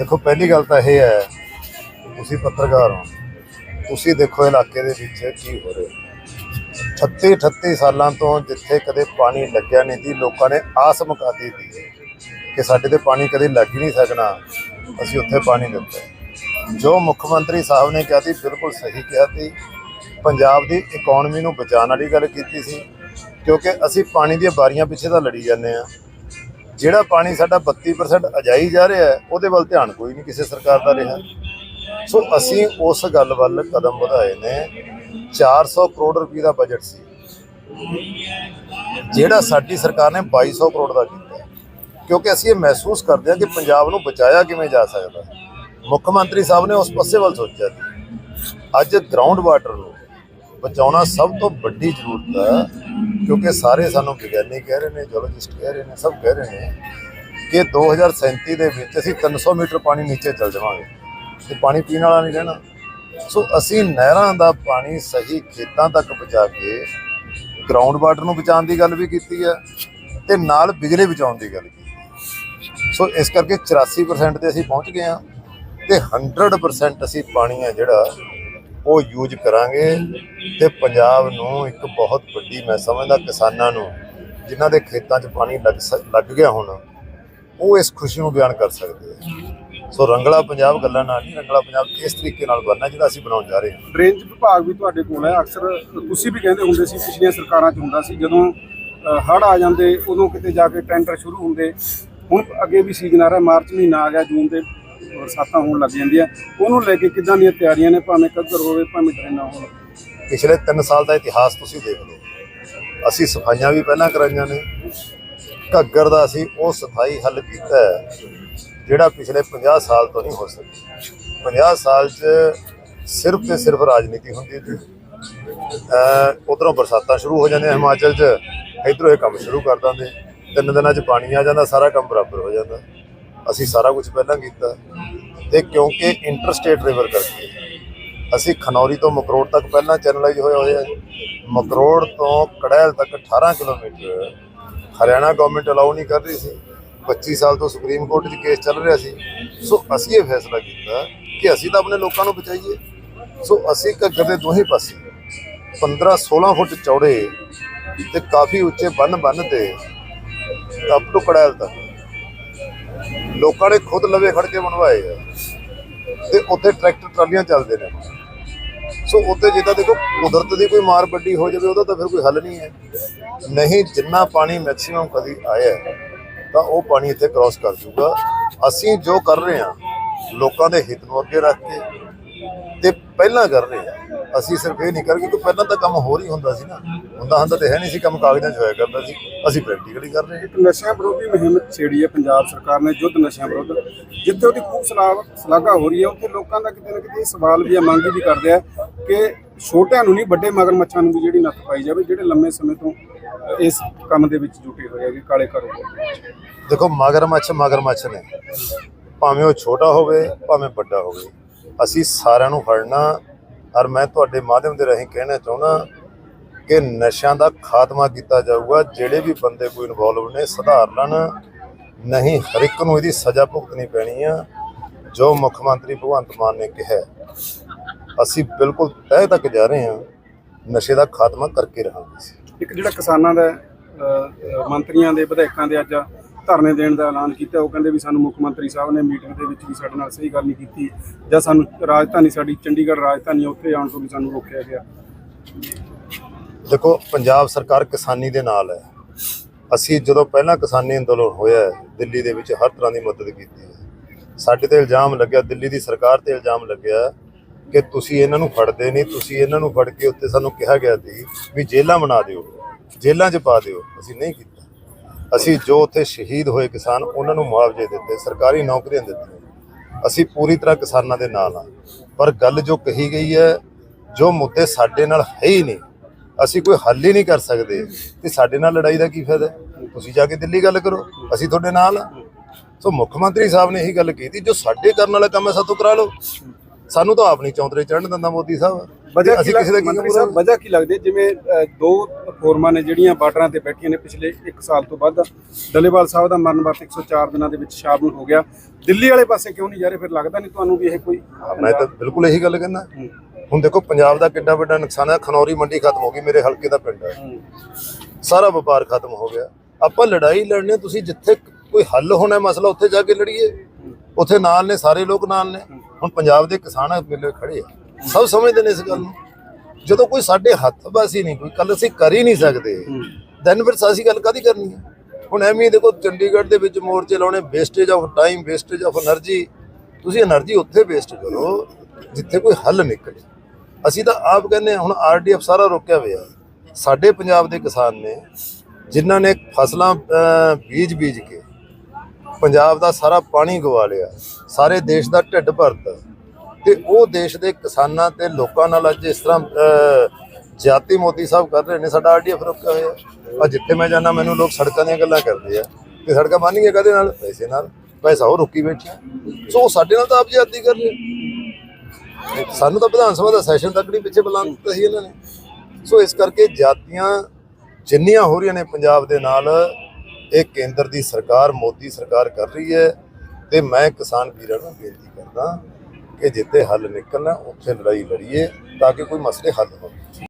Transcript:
ਦੇਖੋ, ਪਹਿਲੀ ਗੱਲ ਤਾਂ ਇਹ ਹੈ, ਤੁਸੀਂ ਪੱਤਰਕਾਰ ਹੋ। ਤੁਸੀਂ ਦੇਖੋ ਇਲਾਕੇ ਦੇ ਵਿੱਚ ਕੀ ਹੋ ਰਿਹਾ। 38 38 ਸਾਲਾਂ ਤੋਂ ਜਿੱਥੇ ਕਦੇ ਪਾਣੀ ਲੱਗਿਆ ਨਹੀਂ ਸੀ, ਲੋਕਾਂ ਨੇ ਆਸ ਮੁਕਾਤੀ ਸੀ ਕਿ ਸਾਡੇ ਤੇ ਪਾਣੀ ਕਦੇ ਲੱਗ ਹੀ ਨਹੀਂ ਸਕਣਾ। ਅਸੀਂ ਉੱਥੇ ਪਾਣੀ ਦਿੱਤਾ। ਜੋ ਮੁੱਖ ਮੰਤਰੀ ਸਾਹਿਬ ਨੇ ਕਿਹਾ ਸੀ, ਬਿਲਕੁਲ ਸਹੀ ਕਿਹਾ ਸੀ। ਪੰਜਾਬ ਦੀ ਇਕਨੋਮੀ ਨੂੰ ਬਚਾਉਣ ਵਾਲੀ ਗੱਲ ਕੀਤੀ ਸੀ, ਕਿਉਂਕਿ ਅਸੀਂ ਪਾਣੀ ਦੀਆਂ ਬਾਰੀਆਂ ਪਿੱਛੇ ਤਾਂ ਲੜੀ ਜਾਂਦੇ ਆ ਜਿਹੜਾ ਪਾਣੀ ਸਾਡਾ 32% ਅਜਾਈ ਜਾ ਰਿਹਾ ਹੈ, ਉਹਦੇ ਵੱਲ ਧਿਆਨ ਕੋਈ ਨਹੀਂ ਕਿਸੇ ਸਰਕਾਰ ਦਾ ਰਿਹਾ। ਸੋ ਅਸੀਂ ਉਸ ਗੱਲ ਵੱਲ ਕਦਮ ਵਧਾਏ ਨੇ। 400 ਕਰੋੜ ਰੁਪਏ ਦਾ ਬਜਟ ਸੀ। ਜਿਹੜਾ ਸਾਡੀ ਸਰਕਾਰ ਨੇ 2200 ਕਰੋੜ ਦਾ ਕੀਤਾ ਕਿਉਂਕਿ ਅਸੀਂ ਇਹ ਮਹਿਸੂਸ ਕਰਦੇ ਹਾਂ ਕਿ ਪੰਜਾਬ ਨੂੰ ਬਚਾਇਆ ਕਿਵੇਂ ਜਾ ਸਕਦਾ ਮੁੱਖ ਮੰਤਰੀ ਸਾਹਿਬ ਨੇ ਉਸ ਪਾਸੇ ਵੱਲ ਸੋਚਿਆ ਸੀ। ਅੱਜ ਗਰਾਊਂਡ ਵਾਟਰ ਨੂੰ ਬਚਾਉਣਾ ਸਭ ਤੋਂ ਵੱਡੀ ਜ਼ਰੂਰਤ ਹੈ, ਕਿਉਂਕਿ ਸਾਰੇ ਸਾਨੂੰ ਵਿਗਿਆਨੀ ਕਹਿ ਰਹੇ ਨੇ ਜੀਓਲੋਜਿਸਟ ਕਹਿ ਰਹੇ ਨੇ, ਸਭ ਕਹਿ ਰਹੇ ਨੇ ਕਿ 2037 ਦੇ ਵਿੱਚ ਅਸੀਂ 300 ਮੀਟਰ ਪਾਣੀ ਨੀਚੇ ਚਲ ਜਾਵਾਂਗੇ ਤੇ ਪਾਣੀ ਪੀਣ ਵਾਲਾ ਨਹੀਂ ਰਹਿਣਾ। ਸੋ ਅਸੀਂ ਨਹਿਰਾਂ ਦਾ ਪਾਣੀ ਸਹੀ ਖੇਤਾਂ ਤੱਕ ਪਹੁੰਚਾ ਕੇ ਗਰਾਊਂਡ ਵਾਟਰ ਨੂੰ ਬਚਾਉਣ ਦੀ ਗੱਲ ਵੀ ਕੀਤੀ ਹੈ ਤੇ ਨਾਲ ਬਿਜਲੀ ਬਚਾਉਣ ਦੀ ਗੱਲ ਕੀਤੀ ਸੋ ਇਸ ਕਰਕੇ 84% ਤੇ ਅਸੀਂ ਪਹੁੰਚ ਗਏ ਹਾਂ ਤੇ 100% ਅਸੀਂ ਪਾਣੀ ਆ ਜਿਹੜਾ ਉਹ ਯੂਜ਼ ਕਰਾਂਗੇ ਤੇ ਪੰਜਾਬ ਨੂੰ ਇੱਕ ਬਹੁਤ ਵੱਡੀ ਮੈਂ ਸਮਝਦਾ ਕਿਸਾਨਾਂ ਨੂੰ, ਜਿਨ੍ਹਾਂ ਦੇ ਖੇਤਾਂ 'ਚ ਪਾਣੀ ਲੱਗ ਸ- ਲੱਗ ਗਿਆ ਹੁਣ, ਉਹ ਇਸ ਖੁਸ਼ੀ ਨੂੰ ਬਿਆਨ ਕਰ ਸਕਦੇ ਆ। ਸੋ ਰੰਗਲਾ ਪੰਜਾਬ ਗੱਲਾਂ ਨਾਲ ਨਹੀਂ, ਰੰਗਲਾ ਪੰਜਾਬ ਇਸ ਤਰੀਕੇ ਨਾਲ ਬਣਨਾ ਜਿਹੜਾ ਅਸੀਂ ਬਣਾਉਣ ਜਾ ਰਹੇ ਹਾਂ। ਡਰੇਨਜ ਵਿਭਾਗ ਵੀ ਤੁਹਾਡੇ ਕੋਲ ਹੈ। ਅਕਸਰ ਤੁਸੀਂ ਵੀ ਕਹਿੰਦੇ ਹੁੰਦੇ ਸੀ, ਪਿਛਲੀਆਂ ਸਰਕਾਰਾਂ 'ਚ ਹੁੰਦਾ ਸੀ, ਜਦੋਂ ਹੜ ਆ ਜਾਂਦੇ, ਉਦੋਂ ਕਿਤੇ ਜਾ ਕੇ ਟੈਂਡਰ ਸ਼ੁਰੂ ਹੁੰਦੇ। ਹੁਣ ਅੱਗੇ ਵੀ ਸੀਜ਼ਨ ਆ ਰਿਹਾ, ਮਾਰਚ ਮਹੀਨਾ ਆ ਗਿਆ, ਜੂਨ ਦੇ ਬਰਸਾਤਾਂ ਹੋਣ ਲੱਗ ਜਾਂਦੀਆਂ। ਉਹਨੂੰ ਲੈ ਕੇ ਕਿੱਦਾਂ ਦੀਆਂ ਤਿਆਰੀਆਂ ਨੇ? ਭਾਵੇਂ ਕੱਗਰ ਹੋਵੇ, ਭਾਵੇਂ ਡਰੇਨਾਂ ਹੋਣ ਪਿਛਲੇ 3 ਸਾਲ ਦਾ ਇਤਿਹਾਸ ਤੁਸੀਂ ਦੇਖ ਲਓ। ਅਸੀਂ ਸਫਾਈਆਂ ਵੀ ਪਹਿਲਾਂ ਕਰਾਈਆਂ ਨੇ। ਘੱਗਰ ਦਾ ਅਸੀਂ ਉਹ ਸਫ਼ਾਈ ਹੱਲ ਕੀਤਾ ਜਿਹੜਾ ਪਿਛਲੇ 50 ਸਾਲ ਤੋਂ ਨਹੀਂ ਹੋ ਸਕੀ 50 ਸਾਲ 'ਚ ਸਿਰਫ ਤੇ ਸਿਰਫ ਰਾਜਨੀਤੀ ਹੁੰਦੀ ਸੀ। ਅ ਉਧਰੋਂ ਬਰਸਾਤਾਂ ਸ਼ੁਰੂ ਹੋ ਜਾਂਦੀਆਂ ਹਿਮਾਚਲ 'ਚ, ਇਧਰੋਂ ਇਹ ਕੰਮ ਸ਼ੁਰੂ ਕਰ ਦਿੰਦੇ। ਤਿੰਨ ਦਿਨਾਂ 'ਚ ਪਾਣੀ ਆ ਜਾਂਦਾ, ਸਾਰਾ ਕੰਮ ਬਰਾਬਰ ਹੋ ਜਾਂਦਾ। ਅਸੀਂ ਸਾਰਾ ਕੁਝ ਪਹਿਲਾਂ ਕੀਤਾ ਤੇ ਕਿਉਂਕਿ ਇੰਟਰਸਟੇਟ ਰਿਵਰ ਕਰਕੇ। ਅਸੀਂ ਖਨੌਰੀ ਤੋਂ ਮਕਰੋੜ ਤੱਕ ਪਹਿਲਾਂ ਚੈਨਲਾਈਜ਼ ਹੋਇਆ ਹੋਇਆ ਮਕਰੋੜ ਤੋਂ ਕੜੈਲ ਤੱਕ 18 ਕਿਲੋਮੀਟਰ। ਹਰਿਆਣਾ ਗਵਰਨਮੈਂਟ ਅਲਾਉ ਨਹੀਂ ਕਰ ਰਹੀ ਸੀ। 25 ਸਾਲ ਤੋਂ ਸੁਪਰੀਮ ਕੋਰਟ 'ਚ ਕੇਸ ਚੱਲ ਰਿਹਾ ਸੀ। ਸੋ ਅਸੀਂ ਇਹ ਫੈਸਲਾ ਕੀਤਾ ਕਿ ਅਸੀਂ ਤਾਂ ਆਪਣੇ ਲੋਕਾਂ ਨੂੰ ਬਚਾਈਏ। ਸੋ ਅਸੀਂ ਘੱਗਰ ਦੇ ਦੋਹੇ ਪਾਸੇ 15 16 ਫੁੱਟ ਚੌੜੇ ਤੇ ਕਾਫੀ ਉੱਚੇ ਬੰਨ ਬੰਨ ਤੇ ਅਪ ਟੂ ਕੜੈਲ ਤੱਕ ਲੋਕਾਂ ਨੇ ਖੁਦ ਲਵੇ ਖੜ ਕੇ ਬਣਵਾਏ ਆ। ਤੇ ਉੱਥੇ ਟਰੈਕਟਰ ਟਰਾਲੀਆਂ ਚੱਲਦੇ ਨੇ। ਸੋ ਉੱਥੇ ਜਿੱਦਾਂ ਦੇਖੋ ਕੁਦਰਤ ਦੀ ਕੋਈ ਮਾਰ ਵੱਡੀ ਹੋ ਜਾਵੇ, ਉਹਦਾ ਤਾਂ ਫਿਰ ਕੋਈ ਹੱਲ ਨਹੀਂ ਹੈ। ਨਹੀਂ ਜਿੰਨਾ ਪਾਣੀ ਮੈਕਸਿਮਮ ਕਦੀ ਆਇਆ ਤਾਂ ਉਹ ਪਾਣੀ ਇੱਥੇ ਕ੍ਰਾਸ ਕਰ ਜੂਗਾ ਅਸੀਂ ਜੋ ਕਰ ਰਹੇ ਹਾਂ, ਲੋਕਾਂ ਦੇ ਹਿੱਤ ਨੂੰ ਅੱਗੇ ਰੱਖ ਕੇ ਤੇ ਪਹਿਲਾਂ ਕਰ ਰਹੇ ਹਾਂ। ਅਸੀਂ ਸਿਰਫ ਇਹ ਨਹੀਂ ਕਰ ਕਿਉਂਕਿ ਪਹਿਲਾਂ ਤਾਂ ਕੰਮ ਹੋਰ ਹੀ ਹੁੰਦਾ ਸੀ ਨਾ। ਹੁੰਦਾ ਹੁੰਦਾ ਤੇ ਹੈ ਨਹੀਂ ਸੀ ਕੰਮ ਕਾਗਜ਼ਾਂ 'ਚ ਹੋਇਆ ਕਰਦਾ ਸੀ। ਅਸੀਂ ਪ੍ਰੈਕਟੀਕਲੀ ਕਰ ਰਹੇ ਹਾਂ। ਇੱਕ ਨਸ਼ਿਆਂ ਵਿਰੋਧੀ ਮੁਹਿੰਮ ਛੇੜੀ ਹੈ ਪੰਜਾਬ ਸਰਕਾਰ ਨੇ ਯੁੱਧ ਨਸ਼ਿਆਂ ਵਿਰੁੱਧ ਜਿੱਥੇ ਉਹਦੀ ਖੂਬ ਸਲਾਹ ਸ਼ਲਾਘਾ ਹੋ ਰਹੀ ਹੈ। ਉੱਥੇ ਲੋਕਾਂ ਦਾ ਕਿਤੇ ਨਾ ਕਿਤੇ ਸਵਾਲ ਵੀ ਆ ਮੰਗ ਵੀ ਕਰਦੇ ਆ ਕਿ ਛੋਟਿਆਂ ਨੂੰ ਨਹੀਂ ਵੱਡੇ ਮਗਰਮੱਛਾਂ ਨੂੰ ਵੀ ਜਿਹੜੀ ਨੱਥ ਪਾਈ ਜਾਵੇ ਜਿਹੜੇ ਲੰਮੇ ਸਮੇਂ ਤੋਂ ਇਸ ਕੰਮ ਦੇ ਵਿੱਚ ਜੁਟੇ ਹੋਏ ਹੈਗੇ ਕਾਲੇ ਕਾਰੋਬਾਰ ਦੇਖੋ ਮਗਰਮੱਛ ਮਗਰਮੱਛ ਨੇ। ਭਾਵੇਂ ਉਹ ਛੋਟਾ ਹੋਵੇ ਭਾਵੇਂ ਵੱਡਾ ਹੋਵੇ ਅਸੀਂ ਸਾਰਿਆਂ ਨੂੰ ਫੜਨਾ ਔਰ ਮੈਂ ਤੁਹਾਡੇ ਮਾਧਿਅਮ ਦੇ ਰਾਹੀਂ ਕਹਿਣਾ ਚਾਹੁੰਦਾ ਕਿ ਨਸ਼ਿਆਂ ਦਾ ਖਾਤਮਾ ਕੀਤਾ ਜਾਊਗਾ, ਜਿਹੜੇ ਵੀ ਬੰਦੇ ਕੋਈ ਇਨਵੋਲਵ ਨੇ ਸੁਧਾਰ ਲੈਣ ਨਹੀਂ, ਹਰ ਇੱਕ ਨੂੰ ਇਹਦੀ ਸਜ਼ਾ ਭੁਗਤਣੀ ਪੈਣੀ ਆ, ਜੋ ਮੁੱਖ ਮੰਤਰੀ ਭਗਵੰਤ ਮਾਨ ਨੇ ਕਿਹਾ। ਅਸੀਂ ਬਿਲਕੁਲ ਤਹਿ ਤੱਕ ਜਾ ਰਹੇ ਹਾਂ, ਨਸ਼ੇ ਦਾ ਖਾਤਮਾ ਕਰਕੇ ਰਹਾਂਗੇ ਇੱਕ ਜਿਹੜਾ ਕਿਸਾਨਾਂ ਦਾ ਮੰਤਰੀਆਂ ਦੇ, ਵਿਧਾਇਕਾਂ ਦੇ ਅੱਜ ਧਰਨੇ ਦੇਣ ਦਾ ਐਲਾਨ ਕੀਤਾ, ਉਹ ਕਹਿੰਦੇ ਵੀ ਸਾਨੂੰ ਮੁੱਖ ਮੰਤਰੀ ਸਾਹਿਬ ਨੇ ਮੀਟਿੰਗ ਦੇ ਵਿੱਚ ਵੀ ਸਾਡੇ ਨਾਲ ਸਹੀ ਗੱਲ ਨਹੀਂ ਕੀਤੀ ਜਾਂ ਸਾਨੂੰ ਰਾਜਧਾਨੀ, ਸਾਡੀ ਚੰਡੀਗੜ੍ਹ ਰਾਜਧਾਨੀ ਉੱਥੇ ਆਉਣ ਤੋਂ ਵੀ ਸਾਨੂੰ ਰੋਕਿਆ ਗਿਆ। ਦੇਖੋ, ਪੰਜਾਬ ਸਰਕਾਰ ਕਿਸਾਨੀ ਦੇ ਨਾਲ ਹੈ। ਅਸੀਂ ਜਦੋਂ ਪਹਿਲਾਂ ਕਿਸਾਨੀ ਅੰਦੋਲਨ ਹੋਇਆ ਦਿੱਲੀ ਦੇ ਵਿੱਚ ਹਰ ਤਰ੍ਹਾਂ ਦੀ ਮਦਦ ਕੀਤੀ ਹੈ। ਸਾਡੇ ਤੇ ਇਲਜ਼ਾਮ ਲੱਗਿਆ, ਦਿੱਲੀ ਦੀ ਸਰਕਾਰ ਤੇ ਇਲਜ਼ਾਮ ਲੱਗਿਆ ਕਿ ਤੁਸੀਂ ਇਹਨਾਂ ਨੂੰ ਫੜਦੇ ਨਹੀਂ, ਤੁਸੀਂ ਇਹਨਾਂ ਨੂੰ ਫੜ ਕੇ ਉੱਤੇ ਸਾਨੂੰ ਕਿਹਾ ਗਿਆ ਸੀ ਵੀ ਜੇਲਾਂ ਬਣਾ ਦਿਓ ਜੇਲਾਂ 'ਚ ਪਾ ਦਿਓ। ਅਸੀਂ ਨਹੀਂ ਕੀਤਾ। ਅਸੀਂ ਜੋ ਉੱਥੇ ਸ਼ਹੀਦ ਹੋਏ ਕਿਸਾਨ, ਉਹਨਾਂ ਨੂੰ ਮੁਆਵਜ਼ੇ ਦਿੱਤੇ, ਸਰਕਾਰੀ ਨੌਕਰੀਆਂ ਦਿੱਤੀਆਂ। ਅਸੀਂ ਪੂਰੀ ਤਰ੍ਹਾਂ ਕਿਸਾਨਾਂ ਦੇ ਨਾਲ ਆ ਪਰ ਗੱਲ ਜੋ ਕਹੀ ਗਈ ਹੈ, ਜੋ ਮੁੱਦੇ ਸਾਡੇ ਨਾਲ ਹੈ ਹੀ ਨਹੀਂ, ਅਸੀਂ ਕੋਈ ਹੱਲ ਹੀ ਨਹੀਂ ਕਰ ਸਕਦੇ। ਤੇ ਸਾਡੇ ਨਾਲ ਲੜਾਈ ਦਾ ਕੀ ਫਾਇਦਾ? ਤੁਸੀਂ ਜਾ ਕੇ ਦਿੱਲੀ ਗੱਲ ਕਰੋ, ਅਸੀਂ ਤੁਹਾਡੇ ਨਾਲ ਆ ਸੋ ਮੁੱਖ ਮੰਤਰੀ ਸਾਹਿਬ ਨੇ ਇਹੀ ਗੱਲ ਕੀਤੀ ਜੋ ਸਾਡੇ ਕਰਨ ਵਾਲਾ ਕੰਮ ਹੈ, ਸਾਤੋਂ ਕਰਾ ਲਓ। ਸਾਨੂੰ ਤਾਂ ਆਪ ਨਹੀਂ ਚੌਂਤਰੇ ਚੜਨ ਦਿੰਦਾ ਮੋਦੀ ਸਾਹਿਬ। ਵਜ੍ਹਾ ਕੀ ਅਸੀਂ ਕਿਸੇ ਦਾ ਕੀ ਮੰਤਰੀ ਸਾਹਿਬ? ਵਜ੍ਹਾ ਕੀ ਲੱਗਦੀ? ਜਿਵੇਂ ਦੋ ਫੋਰਮਾਂ ਨੇ ਜਿਹੜੀਆਂ ਬਾਰਡਰਾਂ ਤੇ ਬੈਠੀਆਂ ਨੇ ਪਿਛਲੇ 1 ਸਾਲ ਤੋਂ ਵੱਧ। ਡੱਲੇਵਾਲ ਸਾਹਿਬ ਦਾ ਮਰਨ ਵਰਤ 104 ਦਿਨਾਂ ਦੇ ਵਿੱਚ ਸ਼ਾਮਲ ਹੋ ਗਿਆ। ਦਿੱਲੀ ਵਾਲੇ ਪਾਸੇ ਕਿਉਂ ਨਹੀਂ ਜਾ ਰਹੇ? ਫਿਰ ਲੱਗਦਾ ਨਹੀਂ ਤੁਹਾਨੂੰ ਵੀ ਇਹ ਕੋਈ ਮੈਂ ਤਾਂ ਬਿਲਕੁਲ ਇਹੀ ਗੱਲ ਕਹਿੰਦਾ। ਹੁਣ ਦੇਖੋ ਪੰਜਾਬ ਦਾ ਕਿੰਨਾ ਵੱਡਾ ਨੁਕਸਾਨ ਹੈ। ਖਨੌਰੀ ਮੰਡੀ ਖਤਮ ਹੋ ਗਈ ਮੇਰੇ ਹਲਕੇ ਦਾ ਪਿੰਡ ਹੈ। ਸਾਰਾ ਵਪਾਰ ਖਤਮ ਹੋ ਗਿਆ। ਆਪਾਂ ਲੜਾਈ ਲੜਨੇ ਤੁਸੀਂ ਜਿੱਥੇ ਕੋਈ ਹੱਲ ਹੋਣਾ ਮਸਲਾ ਉੱਥੇ ਜਾ ਕੇ ਲੜੀਏ। ਉੱਥੇ ਨਾਲ ਨੇ ਸਾਰੇ ਲੋਕ ਨਾਲ ਨੇ। ਹੁਣ ਪੰਜਾਬ ਦੇ ਕਿਸਾਨ ਮੇਲੇ ਖੜੇ ਆ। ਸਭ ਸਮਝਦੇ ਨੇ ਇਸ ਗੱਲ ਨੂੰ। ਜਦੋਂ ਕੋਈ ਸਾਡੇ ਹੱਥ ਵਾਸੀ ਨਹੀਂ, ਕੋਈ ਕੱਲ ਅਸੀਂ ਕਰ ਹੀ ਨਹੀਂ ਸਕਦੇ ਦੈਨ ਫਿਰ ਸਾਸੀ ਗੱਲ ਕਾਦੀ ਕਰਨੀ ਹੁਣ ਐਵੇਂ ਦੇਖੋ, ਚੰਡੀਗੜ੍ਹ ਦੇ ਵਿੱਚ ਮੋਰਚੇ ਲਾਉਣੇ wastage of time wastage of energy ਤੁਸੀਂ એનર્ਜੀ ਉੱਥੇ ਵੇਸਟ ਕਰੋ, ਜਿੱਥੇ ਕੋਈ ਹੱਲ ਨਿਕਲੇ। ਅਸੀਂ ਤਾਂ ਆਪ ਕਹਿੰਦੇ ਹੁਣ ਆਰਡੀਐਫ ਸਾਰਾ ਰੋਕਿਆ ਹੋਇਆ ਸਾਡੇ ਪੰਜਾਬ ਦੇ ਕਿਸਾਨ ਨੇ, ਜਿਨ੍ਹਾਂ ਨੇ ਫਸਲਾਂ ਬੀਜ ਬੀਜ ਕੇ, ਪੰਜਾਬ ਦਾ ਸਾਰਾ ਪਾਣੀ ਗਵਾ ਲਿਆ, ਸਾਰੇ ਦੇਸ਼ ਦਾ ਢਿੱਡ ਭਰਤਾ। ਤੇ ਉਹ ਦੇਸ਼ ਦੇ ਕਿਸਾਨਾਂ ਤੇ ਲੋਕਾਂ ਨਾਲ ਅੱਜ ਇਸ ਤਰ੍ਹਾਂ ਜਾਤੀ ਮੋਦੀ ਸਾਹਿਬ ਕਰ ਰਹੇ ਨੇ, ਸਾਡਾ ਆਰਡੀਐਫ ਰੁਕਿਆ ਹੋਇਆ। ਆ ਜਿੱਥੇ ਮੈਂ ਜਾਂਦਾ, ਮੈਨੂੰ ਲੋਕ ਸੜਕਾਂ ਦੀਆਂ ਗੱਲਾਂ ਕਰਦੇ ਆ। ਕਿ ਸੜਕਾਂ ਬਣ ਗਈਆਂ ਕਦੇ ਨਾਲ? ਪੈਸੇ ਨਾਲ। ਪੈਸਾ ਉਹ ਰੁਕੀ ਬੈਠੇ ਸੋ ਉਹ ਸਾਡੇ ਨਾਲ ਤਾਂ ਆਪ ਜਾਤੀ ਕਰ ਰਹੇ ਸਾਨੂੰ ਤਾਂ ਵਿਧਾਨ ਸਭਾ ਦਾ ਸੈਸ਼ਨ ਤੱਕ ਨਹੀਂ ਪਿੱਛੇ ਬੁਲਾ ਦਿੱਤਾ ਸੀ ਇਹਨਾਂ ਨੇ। ਸੋ ਇਸ ਕਰਕੇ ਜਾਤੀਆਂ ਜਿੰਨੀਆਂ ਹੋ ਰਹੀਆਂ ਨੇ ਪੰਜਾਬ ਦੇ ਨਾਲ, ਇਹ ਕੇਂਦਰ ਦੀ ਸਰਕਾਰ, ਮੋਦੀ ਸਰਕਾਰ ਕਰ ਰਹੀ ਹੈ। ਤੇ ਮੈਂ ਕਿਸਾਨ ਵੀਰਾਂ ਨੂੰ ਬੇਨਤੀ ਕਰਦਾ ਕਿ ਜਿੱਥੇ ਹੱਲ ਨਿਕਲਣਾ ਉੱਥੇ ਲੜਾਈ ਲੜੀਏ ਤਾਂ ਕਿ ਕੋਈ ਮਸਲੇ ਹੱਲ ਹੋਣ।